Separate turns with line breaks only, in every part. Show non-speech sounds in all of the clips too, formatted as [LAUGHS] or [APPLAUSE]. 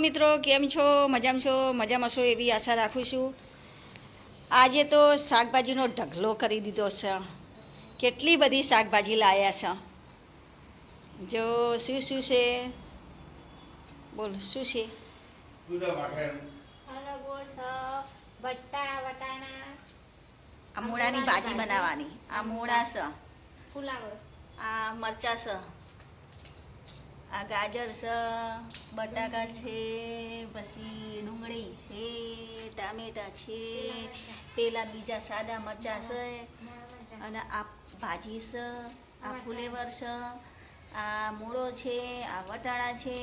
મિત્રો કેમ છો? મજામાં છો? મજામાં છો એવી આશા રાખું છું. આજે તો શાકભાજીનો ઢગલો કરી દીધો છે. કેટલી બધી શાકભાજી લાવ્યા છે. જો શું શું છે? બોલ શું છે? આ મૂળાની ભાજી બનાવવાની. આ મૂળા છે. આ મરચા છે. આ ગાજર છે બટાકા છે પછી ડુંગળી છે ટામેટા છે પેલા બીજા સાદા મરચા છે અને આ ભાજી છે આ ફુલેવર છે આ મૂળો છે આ વટાણા છે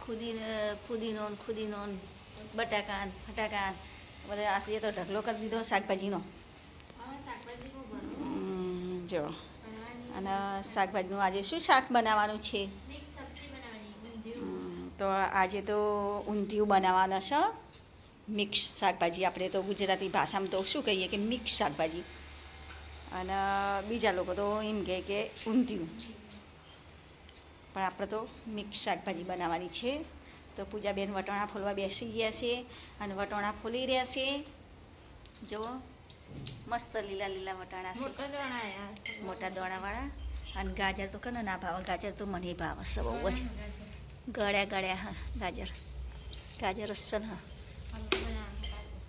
ખુદી ફુદીનો ખુદીનો બટાકા ફટાકા બધા આ તો ઢગલો કરી દીધો શાકભાજીનો. જો. અને શાકભાજીનું આજે શું શાક બનાવવાનું છે? તો આજે તો ઊંધિયું બનાવવાના છે. મિક્સ શાકભાજી. આપણે તો ગુજરાતી ભાષામાં તો શું કહીએ કે મિક્સ શાકભાજી. અને બીજા લોકો તો એમ કહે કે ઊંધિયું. પણ આપણે તો મિક્સ શાકભાજી બનાવવાની છે. તો પૂજાબેન વટાણા ફોલવા બેસી ગયા છે અને વટાણા ફોલી રહ્યા છે. જુઓ. મસ્ત લીલા લીલા વટાણા છે. મોટા દોણાવાળા. અને ગાજર તો કને ના ભાવે ગાજર તો મને ભાવે છે બહુ જ. ગળ્યા ગળ્યા હા ગાજર. ગાજર અસલ હા.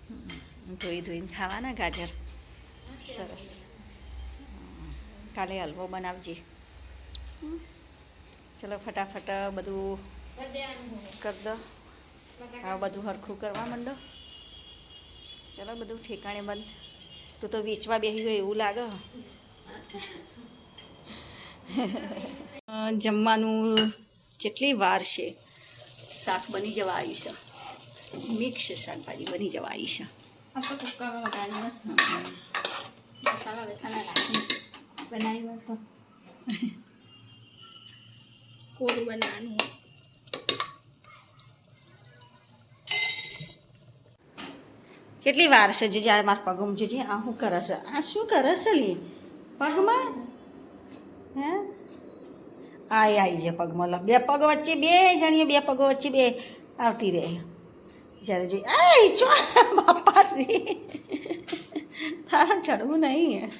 હમ, ધોઈ ધોઈને ખાવાના ગાજર. સરસ. કાલે હલવો બનાવજે. ચલો ફટાફટ બધું કરી દો. હવે બધું હરખું કરવા માંડો. ચલો બધું ઠેકાણે બંધ. તું તો વેચવા બેસી ગયો એવું લાગે. જમવાનું જેટલી વાર છે શાક બની જવા આવ્યું છે. મિક્સ શાકભાજી બની જવા આવી છે.
બનાવી [LAUGHS] કોરું બનાવવાનું
કેટલી વાર છે જોજે? આ મારા પગ છે આ શું કરે છે? આ શું કરે છે લી? પગમાં? હે? આય આવી છે પગમાં લ બે પગ વચ્ચે બે જણીઓ બે પગ વચ્ચે બે આવતી રહે. જ્યારે જોઈ આય ચો બાપા રે તારા ચડવું નહીં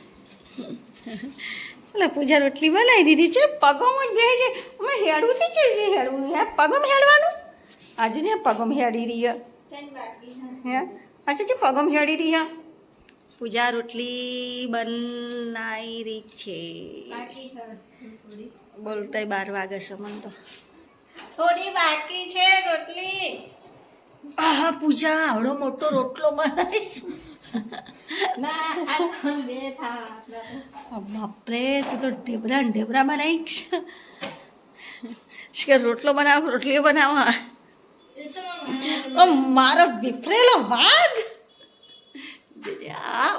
ચાલો પૂજા રોટલી બનાવી દીધી છે. પગોમાં જ બે છે. અમે હેડવું છે છે જે હેડવું? હે? પગમાં હેડવાનું? આજે છે પગમ હેડી રહી હે? આજે જે પગમ હેડી રહ્યા? પૂજા રોટલી બનાવી રહી છે.
છે
બોલતાય બાર વાગે છે મને તો.
થોડી બાકી છે રોટલી.
આ પૂજા આવડો મોટો રોટલો બનાવીશ. બાપરે તું તો ઢેબરા ઢેબરા બનાવીશ. કે રોટલો બનાવ રોટલીઓ બનાવવા મારો વિફરેલો વાઘ?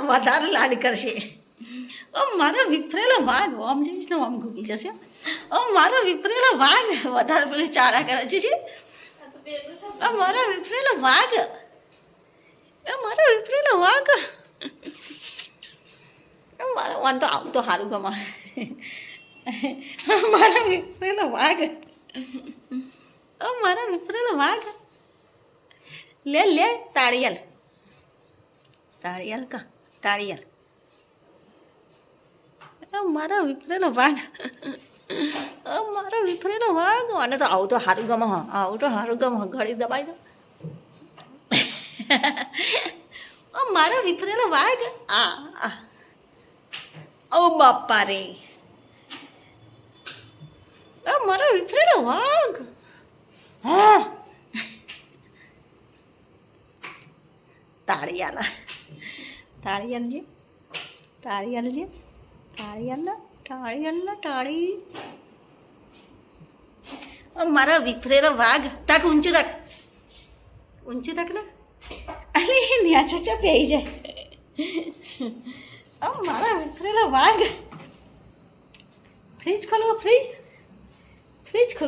વધારે લાડ કરશે. ઓ મારો વિફરેલો વાઘ ઓમ જઈશ ને ઓમ ઘૂકી જશે. ઓ મારો વિફરેલો વાઘ વધારે પેલી ચાળા કરે છે મારો વિફરેલો વાઘ. મારો વિફરેલો વાઘ. મારો વાન તો આવું તો સારું ગમા. મારો વિફરેલો વાઘ. ઓ મારો વિફરેલો વાઘ. લે લે, તાળિયલ. તાળિયેલ કા? તાળિયેલ. મારા વિફરેલો વાઘ. મારો વિફરેલો વાઘ. અને તો આવું તો સારું ગમ હા. આવું તો સારું હ. ઘડી દબાઈ દો. ઓ મારો વિફરેલો વાઘ. આ ઓ બાપા રે મારો વિફરેલો વાઘ. હા. તાળી આલા તાળી આલજે તાળી આલજે તાળી આલ તાળી આલ તાળી ઓ મારા વિફરેલો વાઘ તાક ઊંચું તાક ઊંચું તાક ને અરે ન્યા ચો પેઈ જાય ઓ મારા વિફરેલો વાઘ ફ્રીજ ખોલો ફ્રીજ ફ્રીજ ખોલો